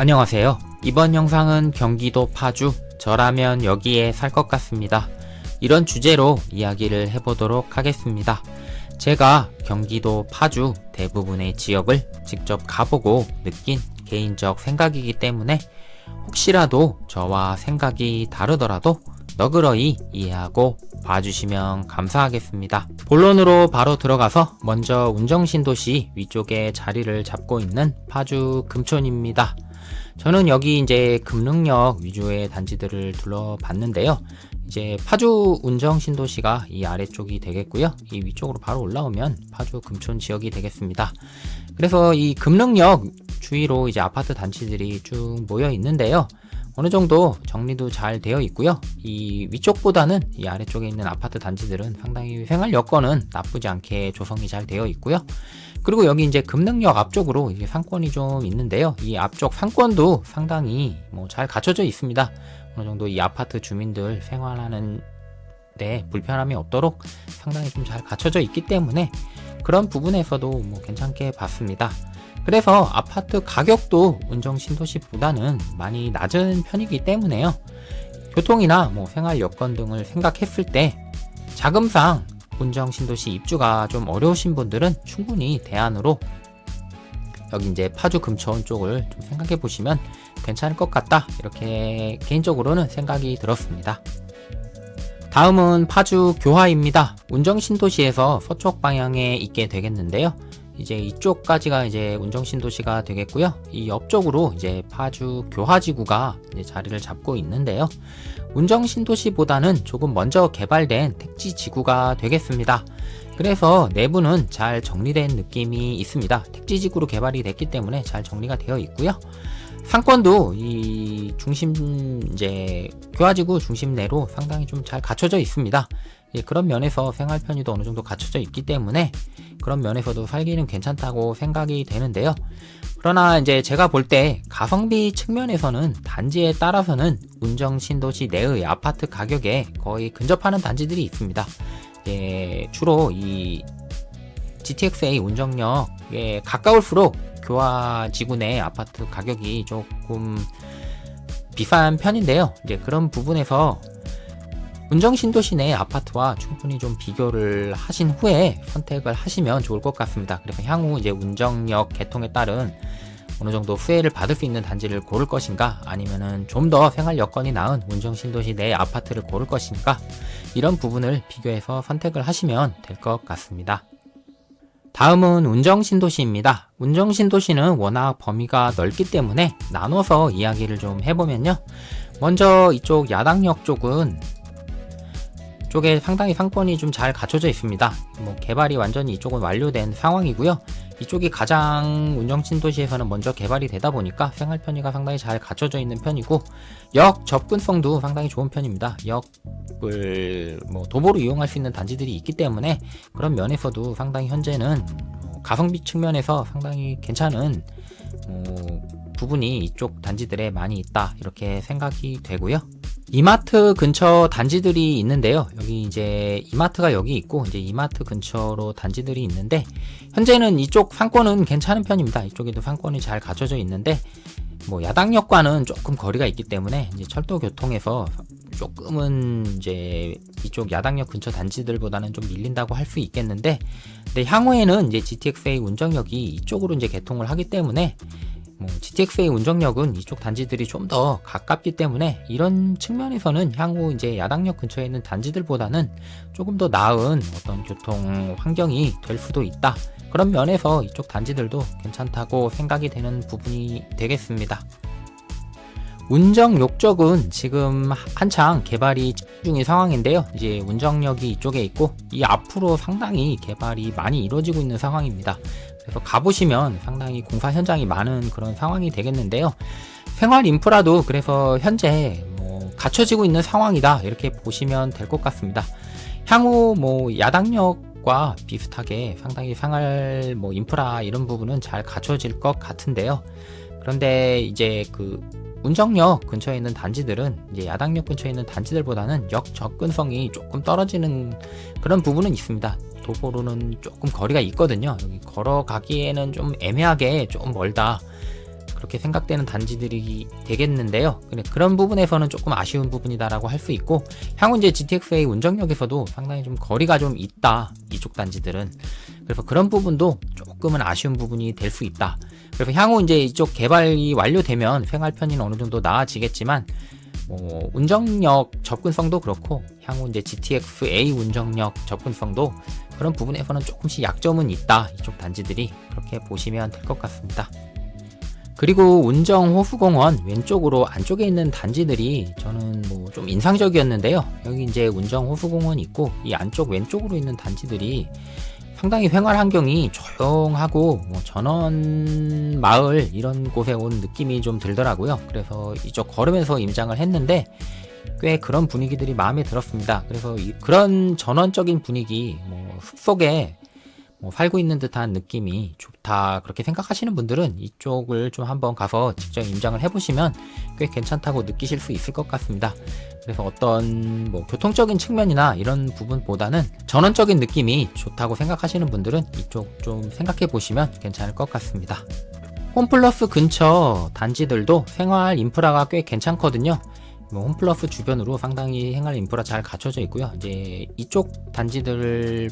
안녕하세요. 이번 영상은 경기도 파주, 저라면 여기에 살 것 같습니다. 이런 주제로 이야기를 해보도록 하겠습니다. 제가 경기도 파주 대부분의 지역을 직접 가보고 느낀 개인적 생각이기 때문에 혹시라도 저와 생각이 다르더라도 너그러이 이해하고 봐주시면 감사하겠습니다. 본론으로 바로 들어가서 먼저 운정신도시 위쪽에 자리를 잡고 있는 파주 금촌입니다. 저는 여기 이제 금능역 위주의 단지들을 둘러봤는데요. 이제 파주 운정 신도시가 이 아래쪽이 되겠고요. 이 위쪽으로 바로 올라오면 파주 금촌 지역이 되겠습니다. 그래서 이 금능역 주위로 이제 아파트 단지들이 쭉 모여 있는데요. 어느 정도 정리도 잘 되어 있고요. 이 위쪽보다는 이 아래쪽에 있는 아파트 단지들은 상당히 생활 여건은 나쁘지 않게 조성이 잘 되어 있고요. 그리고 여기 이제 금능역 앞쪽으로 이제 상권이 좀 있는데요. 이 앞쪽 상권도 상당히 뭐 잘 갖춰져 있습니다. 어느 정도 이 아파트 주민들 생활하는 데 불편함이 없도록 상당히 좀 잘 갖춰져 있기 때문에 그런 부분에서도 뭐 괜찮게 봤습니다. 그래서 아파트 가격도 운정 신도시보다는 많이 낮은 편이기 때문에요. 교통이나 뭐 생활 여건 등을 생각했을 때 자금상 운정 신도시 입주가 좀 어려우신 분들은 충분히 대안으로 여기 이제 파주 금천 쪽을 좀 생각해 보시면 괜찮을 것 같다. 이렇게 개인적으로는 생각이 들었습니다. 다음은 파주 교화입니다. 운정 신도시에서 서쪽 방향에 있게 되겠는데요. 이제 이쪽까지가 이제 운정신도시가 되겠고요. 이 옆쪽으로 이제 파주 교화지구가 이제 자리를 잡고 있는데요. 운정신도시보다는 조금 먼저 개발된 택지지구가 되겠습니다. 그래서 내부는 잘 정리된 느낌이 있습니다. 택지지구로 개발이 됐기 때문에 잘 정리가 되어 있고요. 상권도 이 중심 이제 교화지구 중심 내로 상당히 좀 잘 갖춰져 있습니다. 예, 그런 면에서 생활 편의도 어느 정도 갖춰져 있기 때문에 그런 면에서도 살기는 괜찮다고 생각이 되는데요. 그러나 이제 제가 볼 때 가성비 측면에서는 단지에 따라서는 운정 신도시 내의 아파트 가격에 거의 근접하는 단지들이 있습니다. 예, 주로 이 GTX-A 운정역에 가까울수록 교화 지구 내 아파트 가격이 조금 비싼 편인데요. 이제 그런 부분에서 운정 신도시 내 아파트와 충분히 좀 비교를 하신 후에 선택을 하시면 좋을 것 같습니다. 그래서 향후 이제 운정역 개통에 따른 어느 정도 후회를 받을 수 있는 단지를 고를 것인가 아니면은 좀 더 생활 여건이 나은 운정 신도시 내 아파트를 고를 것인가 이런 부분을 비교해서 선택을 하시면 될 것 같습니다. 다음은 운정신도시입니다. 운정신도시는 워낙 범위가 넓기 때문에 나눠서 이야기를 좀 해보면요. 먼저 이쪽 야당역 쪽은 쪽에 상당히 상권이 좀 잘 갖춰져 있습니다. 뭐 개발이 완전히 이쪽은 완료된 상황이고요. 이쪽이 가장 운정신도시에서는 먼저 개발이 되다 보니까 생활 편의가 상당히 잘 갖춰져 있는 편이고 역 접근성도 상당히 좋은 편입니다. 역을 뭐 도보로 이용할 수 있는 단지들이 있기 때문에 그런 면에서도 상당히 현재는 뭐 가성비 측면에서 상당히 괜찮은 어, 부분이 이쪽 단지들에 많이 있다 이렇게 생각이 되고요. 이마트 근처 단지들이 있는데요. 여기 이제 이마트가 여기 있고 이제 이마트 근처로 단지들이 있는데 현재는 이쪽 상권은 괜찮은 편입니다. 이쪽에도 상권이 잘 갖춰져 있는데 뭐 야당역과는 조금 거리가 있기 때문에 이제 철도 교통에서 조금은 이제 이쪽 야당역 근처 단지들보다는 좀 밀린다고 할 수 있겠는데 근데 향후에는 이제 GTX-A 운정역이 이쪽으로 이제 개통을 하기 때문에 뭐 GTX-A 운정역은 이쪽 단지들이 좀 더 가깝기 때문에 이런 측면에서는 향후 이제 야당역 근처에 있는 단지들보다는 조금 더 나은 어떤 교통 환경이 될 수도 있다. 그런 면에서 이쪽 단지들도 괜찮다고 생각이 되는 부분이 되겠습니다. 운정 욕적은 지금 한창 개발이 중인 상황인데요. 이제 운정역이 이쪽에 있고 이 앞으로 상당히 개발이 많이 이루어지고 있는 상황입니다. 그래서 가보시면 상당히 공사 현장이 많은 그런 상황이 되겠는데요. 생활 인프라도 그래서 현재 뭐 갖춰지고 있는 상황이다 이렇게 보시면 될 것 같습니다. 향후 뭐 야당역과 비슷하게 상당히 생활 뭐 인프라 이런 부분은 잘 갖춰질 것 같은데요. 그런데 이제 그 운정역 근처에 있는 단지들은 이제 야당역 근처에 있는 단지들보다는 역 접근성이 조금 떨어지는 그런 부분은 있습니다. 도보로는 조금 거리가 있거든요. 여기 걸어가기에는 좀 애매하게 좀 멀다. 그렇게 생각되는 단지들이 되겠는데요. 근데 그런 부분에서는 조금 아쉬운 부분이다라고 할 수 있고 향후 이제 GTX-A 운정역에서도 상당히 좀 거리가 좀 있다 이쪽 단지들은 그래서 그런 부분도 조금은 아쉬운 부분이 될 수 있다. 그래서 향후 이제 이쪽 개발이 완료되면 생활 편의는 어느 정도 나아지겠지만 뭐 운정역 접근성도 그렇고 향후 이제 GTX-A 운정역 접근성도 그런 부분에서는 조금씩 약점은 있다 이쪽 단지들이 그렇게 보시면 될 것 같습니다. 그리고 운정 호수공원 왼쪽으로 안쪽에 있는 단지들이 저는 뭐 좀 인상적이었는데요. 여기 이제 운정 호수공원 있고 이 안쪽 왼쪽으로 있는 단지들이 상당히 생활 환경이 조용하고 뭐 전원 마을 이런 곳에 온 느낌이 좀 들더라고요. 그래서 이쪽 걸으면서 임장을 했는데 꽤 그런 분위기들이 마음에 들었습니다. 그래서 그런 전원적인 분위기, 뭐 숲속에 뭐 살고 있는 듯한 느낌이 좋다 그렇게 생각하시는 분들은 이쪽을 좀 한번 가서 직접 임장을 해보시면 꽤 괜찮다고 느끼실 수 있을 것 같습니다. 그래서 어떤 뭐 교통적인 측면이나 이런 부분보다는 전원적인 느낌이 좋다고 생각하시는 분들은 이쪽 좀 생각해 보시면 괜찮을 것 같습니다. 홈플러스 근처 단지들도 생활 인프라가 꽤 괜찮거든요. 뭐 홈플러스 주변으로 상당히 생활 인프라 잘 갖춰져 있고요. 이제 이쪽 단지들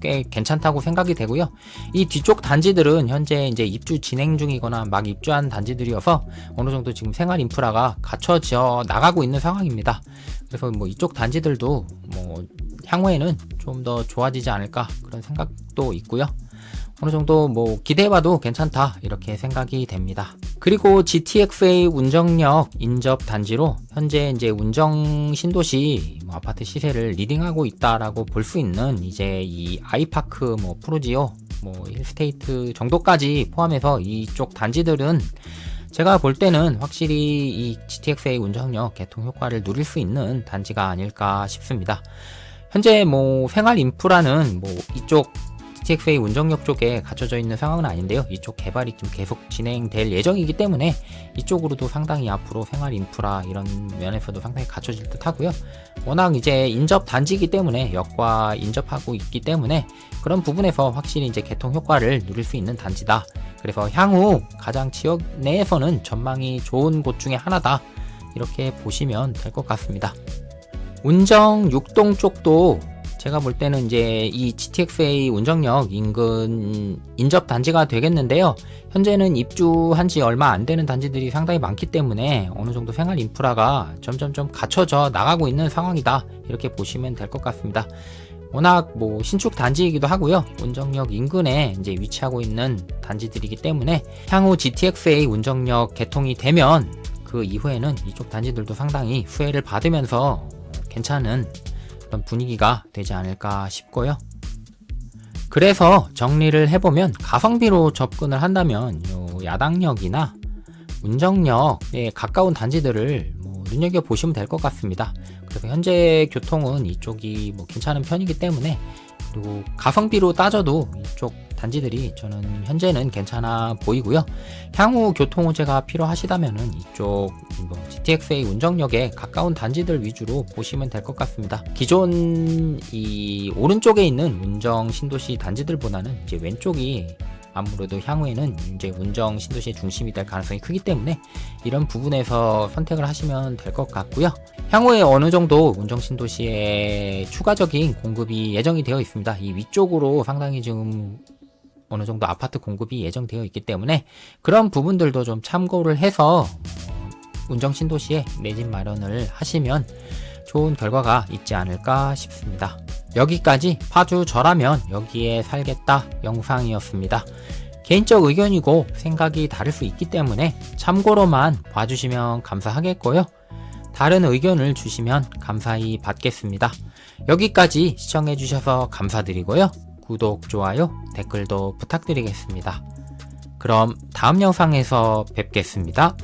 꽤 괜찮다고 생각이 되고요. 이 뒤쪽 단지들은 현재 이제 입주 진행 중이거나 막 입주한 단지들이어서 어느 정도 지금 생활 인프라가 갖춰져 나가고 있는 상황입니다. 그래서 뭐 이쪽 단지들도 뭐 향후에는 좀 더 좋아지지 않을까 그런 생각도 있고요. 어느 정도 뭐 기대해봐도 괜찮다 이렇게 생각이 됩니다. 그리고 GTX-A 운정역 인접 단지로 현재 이제 운정 신도시 뭐 아파트 시세를 리딩하고 있다라고 볼 수 있는 이제 이 아이파크 뭐 프로지오 뭐 힐스테이트 정도까지 포함해서 이쪽 단지들은 제가 볼 때는 확실히 이 GTX-A 운정역 개통 효과를 누릴 수 있는 단지가 아닐까 싶습니다. 현재 뭐 생활 인프라는 뭐 이쪽 GTX-A 운정역 쪽에 갖춰져 있는 상황은 아닌데요. 이쪽 개발이 좀 계속 진행될 예정이기 때문에 이쪽으로도 상당히 앞으로 생활 인프라 이런 면에서도 상당히 갖춰질 듯 하고요. 워낙 이제 인접 단지이기 때문에 역과 인접하고 있기 때문에 그런 부분에서 확실히 이제 개통 효과를 누릴 수 있는 단지다. 그래서 향후 가장 지역 내에서는 전망이 좋은 곳 중에 하나다. 이렇게 보시면 될 것 같습니다. 운정 6동 쪽도 제가 볼 때는 이제 이 GTX-A 운정역 인근 인접 단지가 되겠는데요. 현재는 입주한 지 얼마 안 되는 단지들이 상당히 많기 때문에 어느 정도 생활 인프라가 점점점 갖춰져 나가고 있는 상황이다. 이렇게 보시면 될 것 같습니다. 워낙 뭐 신축 단지이기도 하고요. 운정역 인근에 이제 위치하고 있는 단지들이기 때문에 향후 GTX-A 운정역 개통이 되면 그 이후에는 이쪽 단지들도 상당히 수혜를 받으면서 괜찮은 그런 분위기가 되지 않을까 싶고요. 그래서 정리를 해보면 가성비로 접근을 한다면 야당역이나 운정역에 가까운 단지들을 뭐 눈여겨 보시면 될 것 같습니다. 그래서 현재 교통은 이쪽이 뭐 괜찮은 편이기 때문에 그리고 가성비로 따져도 이쪽 단지들이 저는 현재는 괜찮아 보이고요. 향후 교통 호재가 필요하시다면은 이쪽 뭐 GTX-A 운정역에 가까운 단지들 위주로 보시면 될 것 같습니다. 기존 이 오른쪽에 있는 운정 신도시 단지들보다는 이제 왼쪽이 아무래도 향후에는 이제 운정 신도시의 중심이 될 가능성이 크기 때문에 이런 부분에서 선택을 하시면 될 것 같고요. 향후에 어느 정도 운정 신도시에 추가적인 공급이 예정이 되어 있습니다. 이 위쪽으로 상당히 지금 어느 정도 아파트 공급이 예정되어 있기 때문에 그런 부분들도 좀 참고를 해서 운정 신도시에 내 집 마련을 하시면 좋은 결과가 있지 않을까 싶습니다. 여기까지 파주 저라면 여기에 살겠다 영상이었습니다. 개인적 의견이고 생각이 다를 수 있기 때문에 참고로만 봐주시면 감사하겠고요. 다른 의견을 주시면 감사히 받겠습니다. 여기까지 시청해주셔서 감사드리고요. 구독, 좋아요, 댓글도 부탁드리겠습니다. 그럼 다음 영상에서 뵙겠습니다.